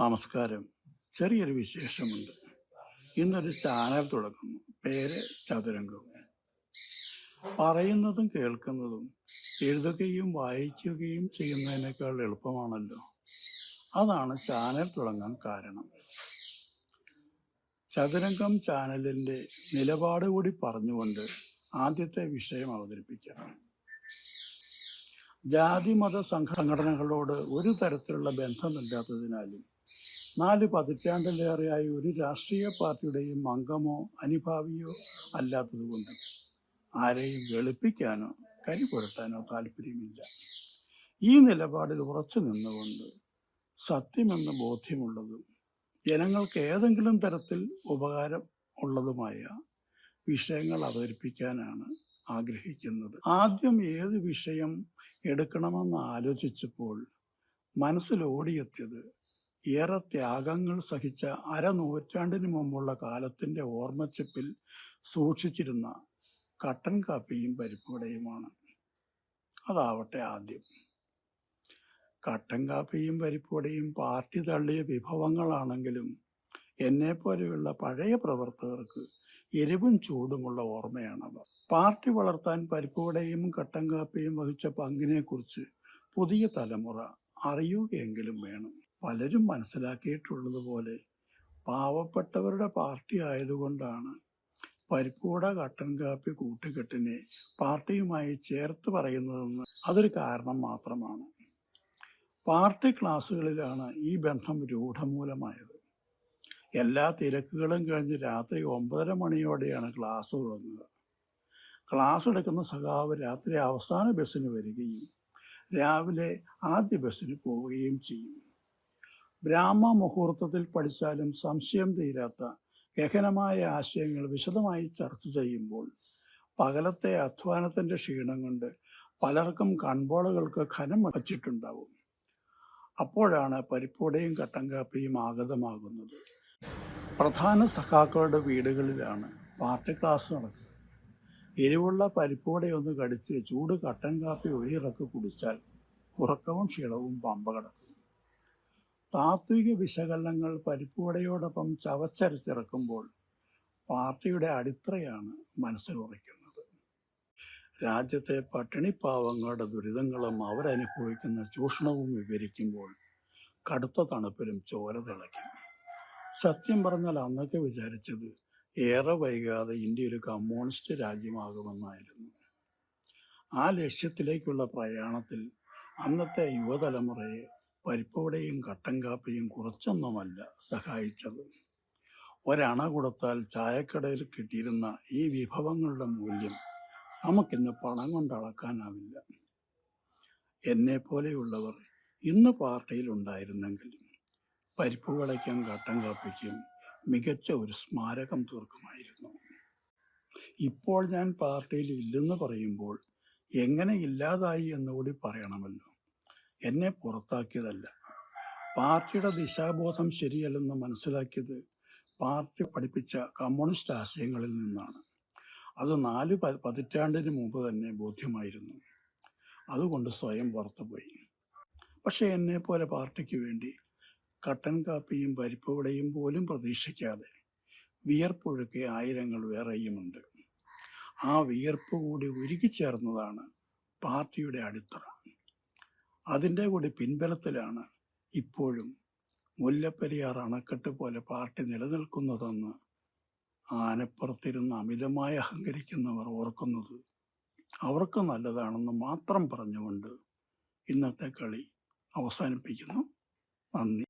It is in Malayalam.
നമസ്കാരം. ചെറിയൊരു വിശേഷമുണ്ട്. ഇന്നൊരു ചാനൽ തുടങ്ങുന്നു. പേര് ചതുരംഗം. പറയുന്നതും കേൾക്കുന്നതും എഴുതുകയും വായിക്കുകയും ചെയ്യുന്നതിനേക്കാൾ എളുപ്പമാണല്ലോ. അതാണ് ചാനൽ തുടങ്ങാൻ കാരണം. ചതുരംഗം ചാനലിന്റെ നിലപാട് കൂടി പറഞ്ഞുകൊണ്ട് ആദ്യത്തെ വിഷയം അവതരിപ്പിക്കാം. ജാതി മത സംഘ- സംഘടനകളോട് ഒരു തരത്തിലുള്ള ബന്ധമില്ലാത്തതിനാലും നാല് പതിറ്റാണ്ടിലേറെയായി ഒരു രാഷ്ട്രീയ പാർട്ടിയുടെയും അംഗമോ അനുഭാവിയോ അല്ലാത്തതുകൊണ്ട് ആരെയും വെളുപ്പിക്കാനോ കരി പുരട്ടാനോ താല്പര്യമില്ല. ഈ നിലപാടിൽ ഉറച്ചു നിന്നുകൊണ്ട് സത്യമെന്ന ബോധ്യമുള്ളതും ജനങ്ങൾക്ക് ഏതെങ്കിലും തരത്തിൽ ഉപകാരം ഉള്ളതുമായ വിഷയങ്ങൾ അവതരിപ്പിക്കാനാണ് ആഗ്രഹിക്കുന്നത്. ആദ്യം ഏത് വിഷയം എടുക്കണമെന്ന് ആലോചിച്ചപ്പോൾ മനസ്സിൽ ഓടിയെത്തിയത് ഏറെ ത്യാഗങ്ങൾ സഹിച്ച അരനൂറ്റാണ്ടിന് മുമ്പുള്ള കാലത്തിന്റെ ഓർമ്മച്ചിപ്പിൽ സൂക്ഷിച്ചിരുന്ന കട്ടൻ കാപ്പിയും പരിപ്പുവടയുമാണ്. അതാവട്ടെ ആദ്യം. കട്ടൻ കാപ്പിയും പരിപ്പുവടയും പാർട്ടി തള്ളിയ വിഭവങ്ങളാണെങ്കിലും എന്നെ പോലെയുള്ള പഴയ പ്രവർത്തകർക്ക് എരിവും ചൂടുമുള്ള ഓർമ്മയാണവ പാർട്ടി വളർത്താൻ പരിപ്പുവടയും കട്ടൻ കാപ്പിയും വഹിച്ച പങ്കിനെക്കുറിച്ച് പുതിയ തലമുറ അറിയുകയെങ്കിലും വേണം. പലരും മനസ്സിലാക്കിയിട്ടുള്ളതുപോലെ പാവപ്പെട്ടവരുടെ പാർട്ടി ആയതുകൊണ്ടാണ് പരിപ്പുവട കട്ടൻ കാപ്പി കൂട്ടുകെട്ടിനെ പാർട്ടിയുമായി ചേർത്ത് പറയുന്നതെന്ന് അതൊരു കാരണം മാത്രമാണ്. പാർട്ടി ക്ലാസ്സുകളിലാണ് ഈ ബന്ധം രൂഢമൂലമായത്. എല്ലാ തിരക്കുകളും കഴിഞ്ഞ് രാത്രി ഒമ്പതര മണിയോടെയാണ് ക്ലാസ് തുടങ്ങുക. ക്ലാസ് എടുക്കുന്ന സഖാവ് രാത്രി അവസാന ബസ്സിന് വരികയും രാവിലെ ആദ്യ ബസ്സിന് പോവുകയും ചെയ്യും. ബ്രാഹ്മ മുഹൂർത്തത്തിൽ പഠിച്ചാലും സംശയം തീരാത്ത ഗഹനമായ ആശയങ്ങൾ വിശദമായി ചർച്ച ചെയ്യുമ്പോൾ പകലത്തെ അധ്വാനത്തിന്റെ ക്ഷീണം കൊണ്ട് പലർക്കും കൺപോളകൾക്ക് ഖനം വച്ചിട്ടുണ്ടാവും. അപ്പോഴാണ് പരിപ്പൂടയും കട്ടൻ കാപ്പിയും ആഗതമാകുന്നത്. പ്രധാന സഖാക്കളുടെ വീടുകളിലാണ് പാർട്ടി ക്ലാസ് നടക്കുന്നത്. എരിവുള്ള പരിപ്പൂടയൊന്ന് കടിച്ച് ചൂട് കട്ടൻ കാപ്പി ഒരിറക്ക് കുടിച്ചാൽ ഉറക്കവും ക്ഷീണവും പമ്പ കിടക്കും. താത്വിക വിശകലനങ്ങൾ പരിപ്പുവടയോടൊപ്പം ചവച്ചരച്ചിറക്കുമ്പോൾ പാർട്ടിയുടെ അടിത്തറയാണ് മനസ്സിലുറയ്ക്കുന്നത് രാജ്യത്തെ പട്ടിണിപ്പാവങ്ങളുടെ ദുരിതങ്ങളും അവരനുഭവിക്കുന്ന ചൂഷണവും വിവരിക്കുമ്പോൾ കടുത്ത തണുപ്പിലും ചോര തിളയ്ക്കും. സത്യം പറഞ്ഞാൽ അന്നൊക്കെ വിചാരിച്ചത് ഏറെ വൈകാതെ ഇന്ത്യ ഒരു കമ്മ്യൂണിസ്റ്റ് രാജ്യമാകുമെന്നായിരുന്നു. ആ ലക്ഷ്യത്തിലേക്കുള്ള പ്രയാണത്തിൽ അന്നത്തെ യുവതലമുറയെ പരിപ്പോടെയും കട്ടൻ കാപ്പിയും കുറച്ചൊന്നുമല്ല സഹായിച്ചത്. ഒരണ കൊടുത്താൽ ചായക്കടയിൽ കിട്ടിയിരുന്ന ഈ വിഭവങ്ങളുടെ മൂല്യം നമുക്കിന്ന് പണം കൊണ്ട് അളക്കാനാവില്ല. എന്നെ പോലെയുള്ളവർ ഇന്ന് പാർട്ടിയിൽ ഉണ്ടായിരുന്നെങ്കിൽ പരിപ്പുവടയ്ക്കും കട്ടൻ കാപ്പിക്കും മികച്ച ഒരു സ്മാരകം തീർക്കുമായിരുന്നു. ഇപ്പോൾ ഞാൻ പാർട്ടിയിൽ ഇല്ലെന്ന് പറയുമ്പോൾ എങ്ങനെ ഇല്ലാതായി എന്നുകൂടി പറയണമല്ലോ. എന്നെ പുറത്താക്കിയതല്ല. പാർട്ടിയുടെ ദിശാബോധം ശരിയല്ലെന്ന് മനസ്സിലാക്കിയത് പാർട്ടി പഠിപ്പിച്ച കമ്മ്യൂണിസ്റ്റ് ആശയങ്ങളിൽ നിന്നാണ്. അത് നാല് പതിറ്റാണ്ടിന് മുമ്പ് തന്നെ ബോധ്യമായിരുന്നു. അതുകൊണ്ട് സ്വയം പുറത്തുപോയി. പക്ഷെ പോലെ പാർട്ടിക്ക് വേണ്ടി കട്ടൻ കാപ്പിയും പരിപ്പുവടയും പോലും പ്രതീക്ഷിക്കാതെ വിയർപ്പൊഴുക്കെ ആയിരങ്ങൾ വേറെയുമുണ്ട്. ആ വിയർപ്പ് കൂടി ഉരുകിച്ചേർന്നതാണ് പാർട്ടിയുടെ അടിത്തറ. അതിന്റെ കൂടി പിൻബലത്തിലാണ് ഇപ്പോഴും മുല്ലപ്പെരിയാർ അണക്കെട്ട് പോലെ പാർട്ടി നിലനിൽക്കുന്നതെന്ന് ആനപ്പുറത്തിരുന്ന് അമിതമായി അഹങ്കരിക്കുന്നവർ ഓർക്കുന്നത് അവർക്ക് നല്ലതാണെന്ന് മാത്രം പറഞ്ഞുകൊണ്ട് ഇന്നത്തെ കളി അവസാനിപ്പിക്കുന്നു. നന്ദി.